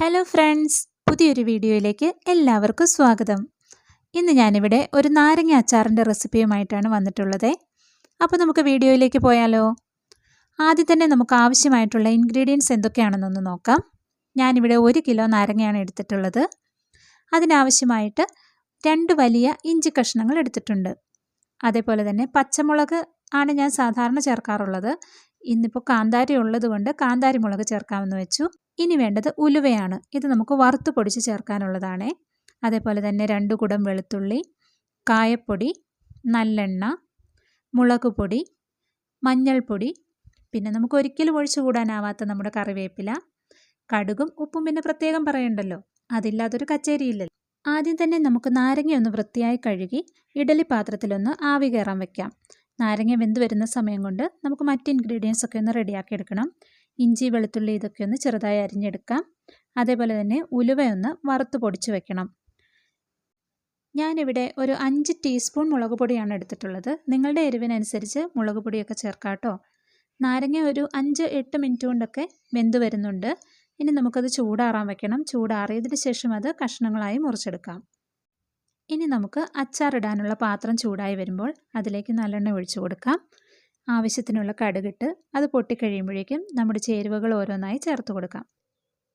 Hello friends പുതിയൊരു വീഡിയോയിലേക്ക് എല്ലാവർക്കും സ്വാഗതം. ഇന്ന് ഞാനിവിടെ ഒരു നാരങ്ങ അച്ചാറിന്റെ റെസിപ്പിയുമായിട്ടാണ് വന്നിട്ടുള്ളത്. അപ്പോൾ നമുക്ക് വീഡിയോയിലേക്ക് പോയാലോ? ആദ്യം തന്നെ നമുക്ക് ആവശ്യമായിട്ടുള്ള ഇൻഗ്രീഡിയൻസ് എന്തൊക്കെയാണെന്നൊന്ന് നോക്കാം. ഞാനിവിടെ ഒരു കിലോ നാരങ്ങയാണ് എടുത്തിട്ടുള്ളത്. അതിനാവശ്യമായിട്ട് രണ്ട് വലിയ ഇഞ്ചി കഷ്ണങ്ങൾ എടുത്തിട്ടുണ്ട്. അതേപോലെ തന്നെ പച്ചമുളക് ആണ് ഞാൻ സാധാരണ ചേർക്കാറുള്ളത്. ഇന്നിപ്പോൾ കാന്താരി ഉള്ളത് കൊണ്ട് കാന്താരി മുളക് ചേർക്കാമെന്ന് വെച്ചു. ഇനി വേണ്ടത് ഉലുവയാണ്. ഇത് നമുക്ക് വറുത്ത് പൊടിച്ച് ചേർക്കാനുള്ളതാണ്. അതേപോലെ തന്നെ രണ്ട് കുടം വെളുത്തുള്ളി കായപ്പൊടി നല്ലെണ്ണ മുളക് പൊടി മഞ്ഞൾപ്പൊടി പിന്നെ നമുക്ക് ഒരിക്കലും ഒഴിച്ചു കൂടാനാവാത്ത നമ്മുടെ കറിവേപ്പില കടുകും ഉപ്പും പിന്നെ പ്രത്യേകം പറയണ്ടല്ലോ. അതില്ലാത്തൊരു കച്ചേരിയില്ലല്ലോ. ആദ്യം തന്നെ നമുക്ക് നാരങ്ങ ഒന്ന് വൃത്തിയായി കഴുകി ഇഡലി പാത്രത്തിലൊന്ന് ആവി കയറാൻ വെക്കാം. നാരങ്ങ വെന്ത് വരുന്ന സമയം കൊണ്ട് നമുക്ക് മറ്റ് ഇൻഗ്രീഡിയൻസ് ഒക്കെ ഒന്ന് റെഡിയാക്കി എടുക്കണം. ഇഞ്ചി വെളുത്തുള്ളി ഇതൊക്കെ ഒന്ന് ചെറുതായി അരിഞ്ഞെടുക്കാം. അതേപോലെ തന്നെ ഉലുവയൊന്ന് വറുത്ത് പൊടിച്ച് വെക്കണം. ഞാനിവിടെ ഒരു അഞ്ച് ടീസ്പൂൺ മുളക് പൊടിയാണ് എടുത്തിട്ടുള്ളത്. നിങ്ങളുടെ എരിവിനനുസരിച്ച് മുളക് പൊടിയൊക്കെ ചേർക്കാം കേട്ടോ. നാരങ്ങ ഒരു അഞ്ച് എട്ട് മിനിറ്റ് കൊണ്ടൊക്കെ വെന്ത് വരുന്നുണ്ട്. ഇനി നമുക്കത് ചൂടാറാൻ വെക്കണം. ചൂടാറിയതിന് ശേഷം അത് കഷ്ണങ്ങളായി മുറിച്ചെടുക്കാം. ഇനി നമുക്ക് അച്ചാറിടാനുള്ള പാത്രം ചൂടായി വരുമ്പോൾ അതിലേക്ക് നല്ലെണ്ണ ഒഴിച്ചു കൊടുക്കാം. ആവശ്യത്തിനുള്ള കടുകിട്ട് അത് പൊട്ടിക്കഴിയുമ്പോഴേക്കും നമ്മുടെ ചേരുവകൾ ഓരോന്നായി ചേർത്ത് കൊടുക്കാം.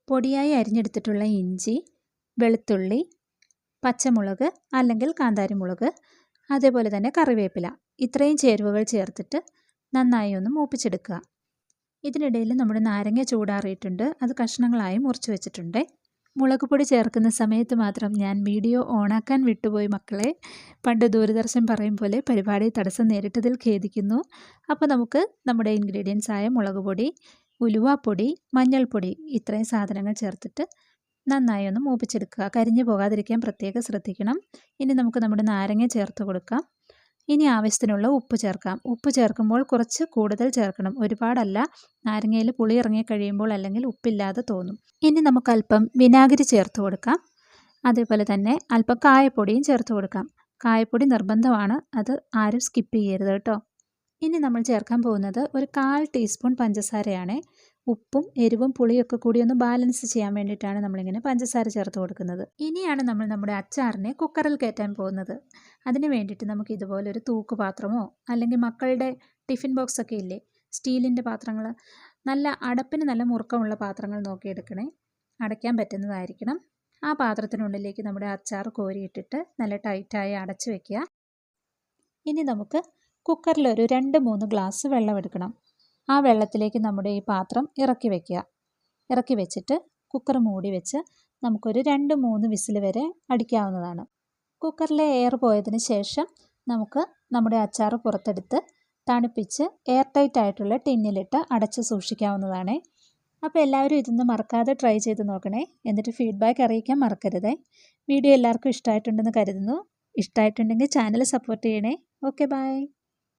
പൊടിയായി അരിഞ്ഞെടുത്തിട്ടുള്ള ഇഞ്ചി വെളുത്തുള്ളി പച്ചമുളക് അല്ലെങ്കിൽ കാന്താരിമുളക് അതേപോലെ തന്നെ കറിവേപ്പില. ഇത്രയും ചേരുവകൾ ചേർത്തിട്ട് നന്നായി ഒന്ന് മൂപ്പിച്ചെടുക്കുക. ഇതിനിടയിൽ നമ്മുടെ നാരങ്ങ ചൂടാറിയിട്ടുണ്ട്. അത് കഷ്ണങ്ങളായി മുറിച്ച് വെച്ചിട്ടുണ്ട്. മുളക് പൊടി ചേർക്കുന്ന സമയത്ത് മാത്രം ഞാൻ വീഡിയോ ഓണാക്കാൻ വിട്ടുപോയി മക്കളെ. പണ്ട് ദൂരദർശൻ പറയും പോലെ പരിപാടി തടസ്സം നേരിട്ടതിൽ ഖേദിക്കുന്നു. അപ്പോൾ നമുക്ക് നമ്മുടെ ഇൻഗ്രീഡിയൻസ് ആയ മുളക് പൊടി ഉലുവാപ്പൊടി മഞ്ഞൾപ്പൊടി ഇത്രയും സാധനങ്ങൾ ചേർത്തിട്ട് നന്നായി ഒന്ന് മൂപ്പിച്ചെടുക്കുക. കരിഞ്ഞു പോകാതിരിക്കാൻ പ്രത്യേകം ശ്രദ്ധിക്കണം. ഇനി നമുക്ക് നമ്മുടെ നാരങ്ങ ചേർത്ത് കൊടുക്കാം. ഇനി ആവശ്യത്തിനുള്ള ഉപ്പ് ചേർക്കാം. ഉപ്പ് ചേർക്കുമ്പോൾ കുറച്ച് കൂടുതൽ ചേർക്കണം. ഒരുപാടല്ല. നാരങ്ങയിൽ പുളി ഇറങ്ങി കഴിയുമ്പോൾ അല്ലെങ്കിൽ ഉപ്പില്ലാതെ തോന്നും. ഇനി നമുക്ക് അല്പം വിനാഗിരി ചേർത്ത് കൊടുക്കാം. അതേപോലെ തന്നെ അല്പം കായപ്പൊടിയും ചേർത്ത് കൊടുക്കാം. കായപ്പൊടി നിർബന്ധമാണ്. അത് ആരും സ്കിപ്പ് ചെയ്യരുത് കേട്ടോ. ഇനി നമ്മൾ ചേർക്കാൻ പോകുന്നത് ഒരു കാൽ ടീസ്പൂൺ പഞ്ചസാരയാണ്. ഉപ്പും എരിവും പുളിയൊക്കെ കൂടി ഒന്ന് ബാലൻസ് ചെയ്യാൻ വേണ്ടിയിട്ടാണ് നമ്മളിങ്ങനെ പഞ്ചസാര ചേർത്ത് കൊടുക്കുന്നത്. ഇനിയാണ് നമ്മൾ നമ്മുടെ അച്ചാറിനെ കുക്കറിൽ കയറ്റാൻ പോകുന്നത്. അതിന് വേണ്ടിയിട്ട് നമുക്ക് ഇതുപോലെ ഒരു തൂക്ക് പാത്രമോ അല്ലെങ്കിൽ മക്കളുടെ ടിഫിൻ ബോക്സ് ഒക്കെ ഇല്ലേ? സ്റ്റീലിന്റെ പാത്രങ്ങൾ നല്ല അടപ്പിന് നല്ല മുറുക്കമുള്ള പാത്രങ്ങൾ നോക്കിയെടുക്കണേ. അടയ്ക്കാൻ പറ്റുന്നതായിരിക്കണം. ആ പാത്രത്തിനുള്ളിലേക്ക് നമ്മുടെ അച്ചാർ കോരിയിട്ടിട്ട് നല്ല ടൈറ്റായി അടച്ചു വെക്കുക. ഇനി നമുക്ക് കുക്കറിൽ ഒരു രണ്ട് മൂന്ന് ഗ്ലാസ് വെള്ളം എടുക്കണം. ആ വെള്ളത്തിലേക്ക് നമ്മുടെ ഈ പാത്രം ഇറക്കി വെക്കുക. ഇറക്കി വെച്ചിട്ട് കുക്കർ മൂടി വെച്ച് നമുക്കൊരു രണ്ട് മൂന്ന് വിസിൽ വരെ അടിക്കാവുന്നതാണ്. കുക്കറിലെ എയർ പോയതിന് ശേഷം നമുക്ക് നമ്മുടെ അച്ചാർ പുറത്തെടുത്ത് തണുപ്പിച്ച് എയർ ടൈറ്റ് ആയിട്ടുള്ള ടിന്നിലിട്ട് അടച്ച് സൂക്ഷിക്കാവുന്നതാണ്. അപ്പോൾ എല്ലാവരും ഇതൊന്ന് മറക്കാതെ ട്രൈ ചെയ്ത് നോക്കണേ. എന്നിട്ട് ഫീഡ്ബാക്ക് അറിയിക്കാൻ മറക്കരുതേ. വീഡിയോ എല്ലാവർക്കും ഇഷ്ടമായിട്ടുണ്ടെന്ന് കരുതുന്നു. ഇഷ്ടമായിട്ടുണ്ടെങ്കിൽ ചാനൽ സപ്പോർട്ട് ചെയ്യണേ. Okay bye